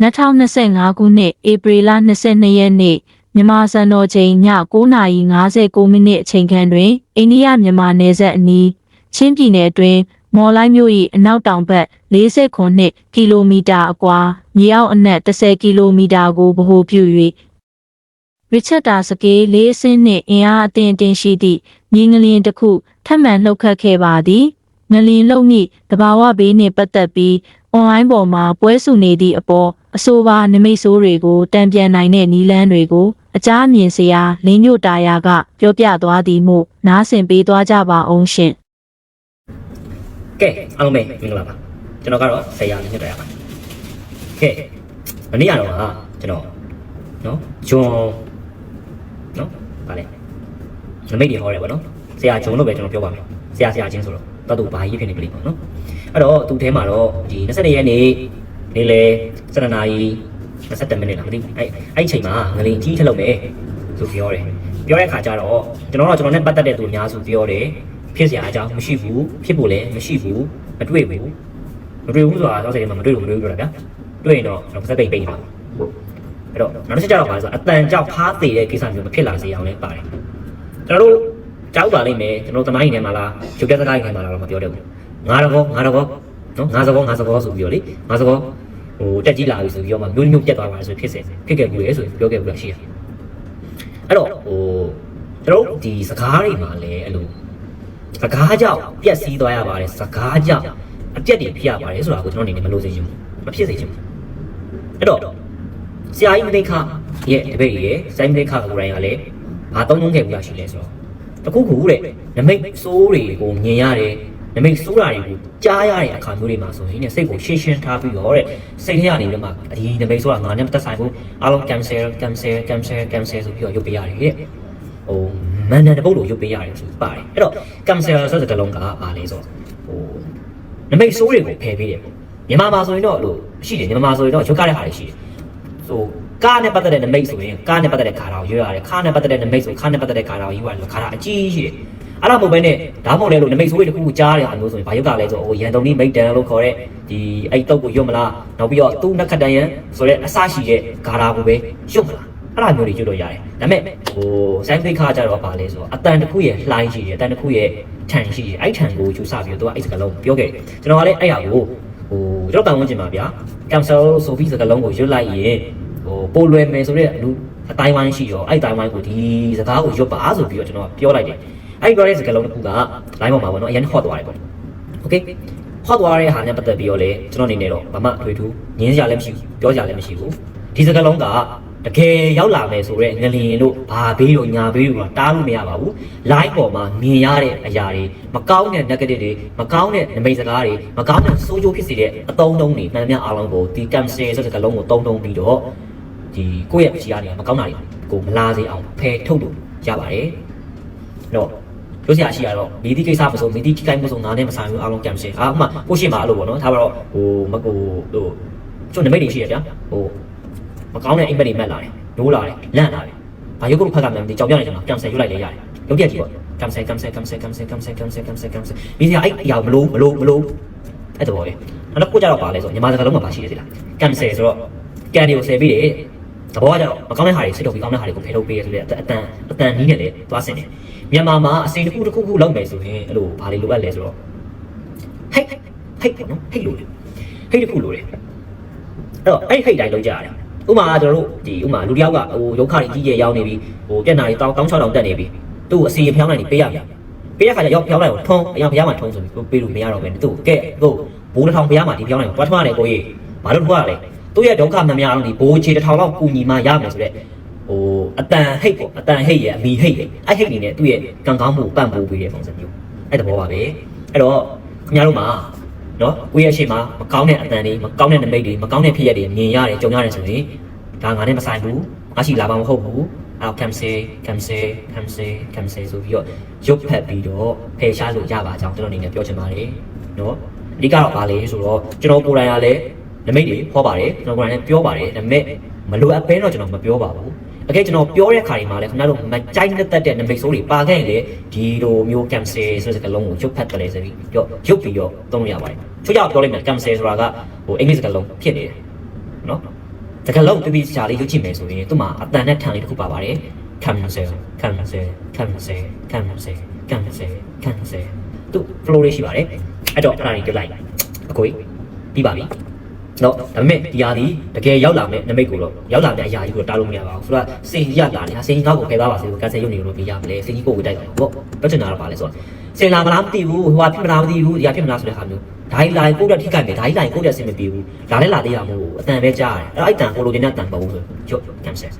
2025ခုနှစ်ဧပြီလ22ရက်နေ့မြန်မာစံတော်ချိန်ည9:59မိနစ်အချိန်ခန့်တွင်အိန္ဒိယမြန်မာနယ်စပ်အနီးချင်းပြည်နယ်အတွင်းမော်လိုက်မြို့၏အနောက်တောင်ဘက်49ကီလိုမီတာအကွာမြေအောက်အနက်10ကီလိုမီတာကိုဗဟိုပြု၍ရစ်ချက်တာစကေးလေးအဆင့်နှင့်အင်အားအသင့်အတင်ရှိသည့်မြင်းငလျင်တစ်ခုထပ်မံလှုပ်ခတ်ခဲ့ပါသည်ငလျင်လှုပ်မိတဘာဝဘေးနှင့်ပတ်သက်ပြီး အွန်လိုင်းပေါ်မှာပွဲစုနေသည့်အပေါ်အဆိုပါနမိတ်ဆိုးတွေကိုတံပြန်နိုင်တဲ့နီလန်းတွေကိုအကြအမြင်စရာလင်းညို့တာယာကပြောပြသွားသည်မို့နားဆင်ပေးသွားကြပါအောင်ရှင်ကဲအားလုံးပဲမင်္ဂလာပါကျွန်တော်ကတော့ဆရာမြင့်တရားပါကဲမနေ့ကတော့ကကျွန်တော်နော်ဂျွန်နော်ဗာလဲနမိတ်တွေဟောတယ်ဗောနော်ဆရာဂျွန်လို့ပဲကျွန်တော်ပြောပါမယ်ဆရာဆရာချင်းဆိုတော့တော့သူဘာကြီးဖြစ်နေပြီလေပေါ့နော် အဲ့တော့သူ့ထဲမှာတော့ဒီ22ရက်နေ့နေ့လေ7နာရီ27မိနစ်လားမသိဘူးအဲ့အဲ့ဒီအချိန်မှာငလင်ကြီးထက်လို့မယ်ဆိုပြောတယ်ပြောတဲ့ခါကျတော့ကျွန်တော်တော့ကျွန်တော်နဲ့ပတ်သက်တဲ့သူအများစုပြောတယ်ဖြစ်စရာအကြောင်းမရှိဘူးဖြစ်ဖို့လည်းမရှိဘူးမတွေ့ဘူးမတွေ့ဘူးဆိုတာတော့စိတ်ထဲမှာမတွေ့လို့မတွေ့ဘူးပြောတာဗျာတွေ့ရင်တော့ကျွန်တော်ပတ်သက်ပိတ်ပိတ်ပါအဲ့တော့နောက်တစ်ချက်ကျတော့ပါဆိုတော့အတန်ကြောက်ဖားသေးတဲ့ကိစ္စမျိုးမဖြစ်လာစေအောင်လည်းပါတယ်ကျွန်တော်တို့ ကြောက်ပါလိမ့်မယ်ကျွန်တော်သမိုင်းထဲမှာလားရုပ်ပြစကားထဲမှာလားတော့မပြောတတ်ဘူးငါတော့ငါတော့နော်ငါစကောငါစကောဆိုပြီးတော့လေငါစကောဟိုတက်ကြီးလာပြီဆိုပြီးတော့မှမျိုးမျိုးပြတ်သွားပါဆိုဖြစ်စေဖြစ်ခဲ့ဘူးလေဆိုပြီးပြောခဲ့ဘူးလားရှိရအဲ့တော့ဟိုကျွန်တော်တို့ဒီစကားတွေမှာလည်းအဲ့လိုစကားကြောင့်ပြက်စီးသွားရပါတယ်စကားကြောင့်အပြက်တွေဖြစ်ရပါတယ်ဆိုတာကိုကျွန်တော်အနေနဲ့မလို့စေချင်ဘူးမဖြစ်စေချင်ဘူးအဲ့တော့ဆရာကြီးမသိခရဲ့တပည့်ရဲ့ဆရာကြီးမသိခကိုရိုင်းကလည်းဘာသုံးသုံးခဲ့ဘူးလားရှိလဲဆိုတော့ တခုခုတဲ့နမိတ်စိုးတွေကိုမြင်ရတယ်နမိတ်စိုးတာတွေကိုကြားရတဲ့အခါမျိုးတွေမှာဆိုရင်ねစိတ်ကိုရှင်းရှင်းထားပြီးတော့တဲ့စိတ်ထဲကနေပြီးမှဒီနမိတ်စိုးတာငါနဲ့မသက်ဆိုင်ဘူးအားလုံး cancel cancel cancel cancel ဆိုပြီးတော့ရုပ်ပေးရတယ်တဲ့ဟိုမန်နန်တပုတ်လို့ရုပ်ပေးရတယ်ဆိုပါတယ်အဲ့တော့ cancel ဆိုတဲ့ကလုံးကဘာလဲဆိုတော့ဟိုနမိတ်စိုးတွေကိုဖယ်ပေးတယ်ပေါ့မြန်မာမှာဆိုရင်တော့လို့ရှိတယ်မြန်မာမှာဆိုရင်တော့ရုပ်ကားတဲ့ဟာတွေရှိတယ်ဆို ကားနဲ့ပတ်သက်တဲ့နမိတ်ဆိုရင်ကားနဲ့ပတ်သက်တဲ့ခါတော်ရွေးရတယ်ခါနဲ့ပတ်သက်တဲ့နမိတ်ဆိုရင်ခါနဲ့ပတ်သက်တဲ့ခါတော်ယူရတယ်လို့ခါတာအကြီးရှိတယ်အဲ့လိုမဟုတ်ဘဲနဲ့ဒါမှမဟုတ်လေလို့နမိတ်ဆိုးတွေတခုခုကြားရအောင်လို့ဆိုရင်ဘာရုပ်ကလဲဆိုဟိုရန်တုံနီမိတ်တန်လို့ခေါ်တဲ့ဒီအဲ့တုပ်ကိုရွတ်မလားနောက်ပြီးတော့သူ့နက်ခတ်တန်ရန်ဆိုတဲ့အစရှိတဲ့ဂါရာကိုပဲရွတ်မလားအဲ့လိုမျိုးတွေရွတ်လို့ရတယ်ဒါပေမဲ့ဟိုဆိုင်းဖိတ်ခါကြတော့ဘာလဲဆိုတော့အတန်တစ်ခုရဲ့လှိုင်းရှိတယ်အတန်တစ်ခုရဲ့ထန်ရှိတယ်အဲ့ထန်ကိုယူဆပြီးတော့သူကအဲ့စကလုံးပြောခဲ့တယ်ကျွန်တော်ကလည်းအဲ့ဟာကိုဟိုကျွန်တော်တောင်းဝင်ချင်ပါဗျာ cancel ဆိုပြီးစကလုံးကိုရွတ်လိုက်ရင်ဟို ပိုလွယ်မယ်ဆိုတဲ့အလူအတိုင်းဝိုင်းရှိရောအဲ့တိုင်းဝိုင်းကိုဒီစကားကိုရွတ်ပါဆိုပြီးတော့ကျွန်တော်ပြောလိုက်တယ်အဲ့ပြောတဲ့စကားလုံးတစ်ခုက line ပေါ်မှာပေါ့နော်အရင်ဟော့သွားတယ်ပေါ့ okay ဟော့သွားတဲ့ဟာနဲ့ပတ်သက်ပြီးတော့လေကျွန်တော်အနေနဲ့တော့ဘာမှအထွေထူးငင်းစရာလည်းမရှိဘူးပြောစရာလည်းမရှိဘူးဒီစကားလုံးကတကယ်ရောက်လာမယ်ဆိုတော့ငလျင်တို့ဘာဘေးတို့ညာဘေးတို့တားလို့မရပါဘူး line ပေါ်မှာမြင်ရတဲ့အရာတွေမကောင်းတဲ့ negative တွေမကောင်းတဲ့နမိတ်စကားတွေမကောင်းတဲ့ဆိုးကျိုးဖြစ်စေတဲ့အတုံးတုံးတွေမှန်မှန်အားလုံးကိုဒီ cancer ဆိုတဲ့စကားလုံးကိုတုံးတုံးပြီးတော့ ဒီကိုယ့်ရဲ့အခြေအနေမကောင်းတာတွေကိုမလာစေအောင်ဖယ်ထုတ်လို့ရပါတယ်အဲ့တော့ပြောစရာရှိရတော့မိသည့်ကိစ္စမဆိုမိသည့်ကိစ္စမဆိုငါနဲ့မဆိုင်ဘူးအားလုံး cancel အာဥမာကိုရှိမှာအဲ့လိုပေါ့နော်ဒါပါတော့ဟိုမကိုဟိုကျွန်တော်နမိတ်တွေရှိရဗျာဟိုမကောင်းတဲ့အိမ်မက်တွေမက်လာတယ်နိုးလာတယ်လန့်လာတယ်ဘာရုပ်ကုတ်ဖက်ကမှမသိကြောင်ပြနေကျွန်တော် cancel ရွတ်လိုက်လေရတယ်ရုပ်ပြက်ကြည့်ပေါ့ cancel cancel cancel cancel cancel cancel cancel cancel မိစရာအဲ့အရာမလို့မလို့မလို့အဲ့တော့ပဲနောက်တစ်ခုကြတော့ပါလဲဆိုညီမစကားလုံးမှာပါရှိတယ်ဒီလား cancel ဆိုတော့ကန်တွေကိုဆယ်ပြီးတယ် သဘောကကြတော့မကောင်းတဲ့ဟာတွေစိတ်ထုတ်ပြီးကောင်းတဲ့ဟာတွေကိုဖယ်ထုတ်ပေးရဆိုတဲ့အတန်အတန်နီးနဲ့လေသွားစင်တယ်မြန်မာမှာအစိမ်တစ်ခုတစ်ခုခုလောက်မယ်ဆိုရင်အဲ့လိုဘာတွေလိုအပ်လဲဆိုတော့ဟိတ်ဟိတ်ပေါ့နော်ဟိတ်လိုတယ်ဟိတ်တစ်ခုလိုတယ်အဲ့တော့အဲ့ဟိတ်တိုင်းလုံးကြရတယ်ဥမာကျွန်တော်တို့ဒီဥမာလူတစ်ယောက်ကဟိုရုပ်ခါကြီးကြီးကျယ်ရောက်နေပြီဟိုပြက်နာကြီးတောင်းတောင်း6တောင်တက်နေပြီသူ့အစီဖျောင်းလိုက်နေပေးရမယ်ပေးရခါကျရောက်ဖျောင်းလိုက်ကိုထုံးအရင်ဖျားမှထုံးဆိုပြီးပေးလို့မရတော့ပဲသူ့ကဲသူ့ဘိုးတစ်ထောင်ဖျားမှဒီဖျောင်းလိုက်ကိုတွားထွားတယ်ကိုကြီးဘာလို့ထွားရလဲ သူ့ရဲ့ဒုက္ခမှန်များအောင်ဒီဘိုးချေတစ်ထောင်လောက်ကူညီမှရမယ်ဆိုတဲ့ဟိုအတန်ဟိတ်ပေါ့အတန်ဟိတ်ရဲ့အမီဟိတ်ရဲ့အဲ့ဟိတ်နေနဲ့သူ့ရဲ့ကံကောင်းမှုပံ့ပိုးပေးတဲ့ပုံစံမျိုးအဲ့တဘောပါပဲအဲ့တော့ခင်ဗျားတို့မှာနော်ကိုယ့်ရဲ့အရှိမမကောင်းတဲ့အတန်တွေမကောင်းတဲ့နမိတ်တွေမကောင်းတဲ့ဖြစ်ရက်တွေမြင်ရတယ်ကြုံရတယ်ဆိုရင်ဒါငါနဲ့မဆိုင်ဘူးငါရှိလာပါမဟုတ်ဘူးအော် cancel cancel cancel cancel ဆိုပြီးတော့ရုပ်ဖက်ပြီးတော့ဖယ်ရှားလို့ရပါကြောင်းကျွန်တော်အနေနဲ့ပြောချင်ပါတယ်နော်အဓိကတော့ဗာလေဆိုတော့ကျွန်တော်ကိုယ်တိုင်ကလည်း နမိတ်တွေဟောပါတယ်ကျွန်တော်ကိုယ်တိုင်လည်းပြောပါတယ်ဒါပေမဲ့မလိုအပ်ဘဲတော့ကျွန်တော်မပြောပါဘူးအကဲကျွန်တော်ပြောတဲ့ခါဒီမှာလည်းခင်ဗျားတို့မကြိုက်တဲ့တဲ့နမိတ်ဆိုးတွေပါခဲ့ရင်လေဒီလိုမျိုး cancel ဆိုတဲ့စကားလုံးကိုရုပ်ဖတ်တယ်လေဆိုပြီးပြောရုပ်ပြီးတော့သုံးလို့ရပါတယ်ချို့ကြောင့်ပြောလိုက်မယ် cancel ဆိုတာကဟိုအင်္ဂလိပ်စကားလုံးဖြစ်နေတယ်နော်တကယ်လို့တပီချာလေးရုပ်ကြည့်မယ်ဆိုရင်သူ့မှာအတန်နဲ့ထန်လေးတစ်ခုပါပါတယ်ခံမစဲခံမစဲခံမစဲခံမစဲခံမစဲခံမစဲသူ flow လေးရှိပါတယ်အဲ့တော့အဲ့ဒါကြီးပြလိုက်အကိုပြီးပါပြီ နော်ဒါပေမဲ့ဒီဟာဒီတကယ်ရောက်လာမယ့်နမိတ်ကိုတော့ရောက်လာတဲ့အရာကြီးကိုတားလို့မရပါဘူးဆိုတော့စင်ကြီးရလာနေတာစင်ကြီးငါ့ကိုဖယ်သွားပါစေလို့ကန်ဆယ်ရုပ်နေလို့ပြရမလဲစင်ကြီးကိုဝေတိုက်ပါဘောပြောချင်တာတော့ပါလဲဆိုတော့စင်လာမလားမသိဘူးဟိုဟာဖြစ်မလားမသိဘူးဒီဟာဖြစ်မလားဆိုတဲ့ဟာမျိုးဒါကြီးလာရင်ကိုယ့်တက်ထိခိုက်မယ်ဒါကြီးလာရင်ကိုယ့်တက်အဆင်မပြေဘူးလာလဲလာသေးရမို့အတန်ပဲကြားရတယ်အဲ့တော့အဲ့တန်ကိုလိုချင်တဲ့အတန်မဟုတ်ဘူးဆိုရုပ်ကန်ဆယ်